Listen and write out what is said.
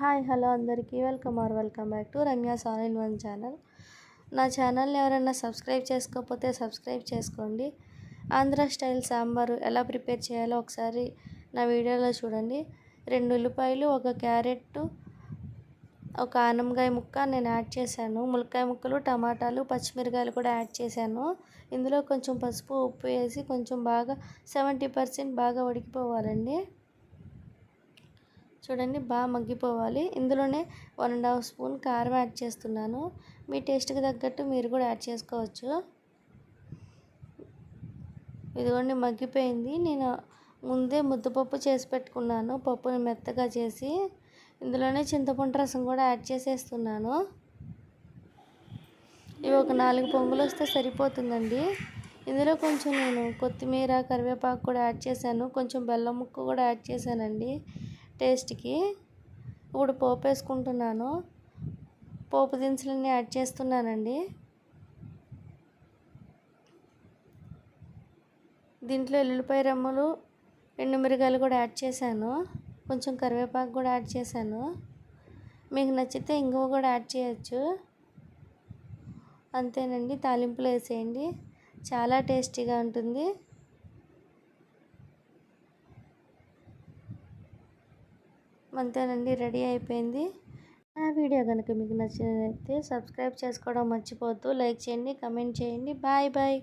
Hi hello అందరికీ. Welcome or welcome back to Ramya all in one channel. నా ఛానల్ని ఎవరైనా సబ్స్క్రైబ్ చేసుకోకపోతే సబ్స్క్రైబ్ చేసుకోండి. ఆంధ్ర స్టైల్ సాంబారు ఎలా ప్రిపేర్ చేయాలో ఒకసారి నా వీడియోలో చూడండి. రెండు ఉల్లిపాయలు ఒక క్యారెట్ ఒక ఆనంకాయ ముక్క నేను యాడ్ చేశాను. ములక్కాయ ముక్కలు టమాటాలు పచ్చిమిరకాయలు కూడా యాడ్ చేశాను. ఇందులో కొంచెం పసుపు ఉప్పు వేసి కొంచెం బాగా సెవెంటీ పర్సెంట్ బాగా ఉడికిపోవాలండి. చూడండి బాగా మగ్గిపోవాలి. ఇందులోనే వన్ అండ్ హాఫ్ స్పూన్ కారం యాడ్ చేస్తున్నాను. మీ టేస్ట్కి తగ్గట్టు మీరు కూడా యాడ్ చేసుకోవచ్చు. ఇదిగోండి మగ్గిపోయింది. నేను ముందే ముద్దపప్పు చేసి పెట్టుకున్నాను పప్పుని మెత్తగా చేసి. ఇందులోనే చింతపండు రసం కూడా యాడ్ చేసేస్తున్నాను. ఇవి ఒక నాలుగు పొంగులు వస్తే సరిపోతుందండి. ఇందులో కొంచెం నేను కొత్తిమీర కరివేపాకు కూడా యాడ్ చేశాను. కొంచెం బెల్లం ముక్క కూడా యాడ్ చేశానండి. టేస్ట్కి ఇప్పుడు పోపు వేసుకుంటున్నాను. పోపు దినుసులన్నీ యాడ్ చేస్తున్నానండి. దీంట్లో ఎల్లుల్లిపాయ రెమ్మలు ఎండుమిరగాయలు కూడా యాడ్ చేశాను. కొంచెం కరివేపాకు కూడా యాడ్ చేశాను. మీకు నచ్చితే ఇంగువ కూడా యాడ్ చేయొచ్చు. అంతేనండి తాలింపులు వేసేయండి. చాలా టేస్టీగా ఉంటుంది. అంతేనండి రెడీ అయిపోయింది. నా వీడియో కనుక మీకు నచ్చినట్లయితే సబ్స్క్రైబ్ చేసుకోవడం మర్చిపోవద్దు. లైక్ చేయండి కమెంట్ చేయండి. Bye bye.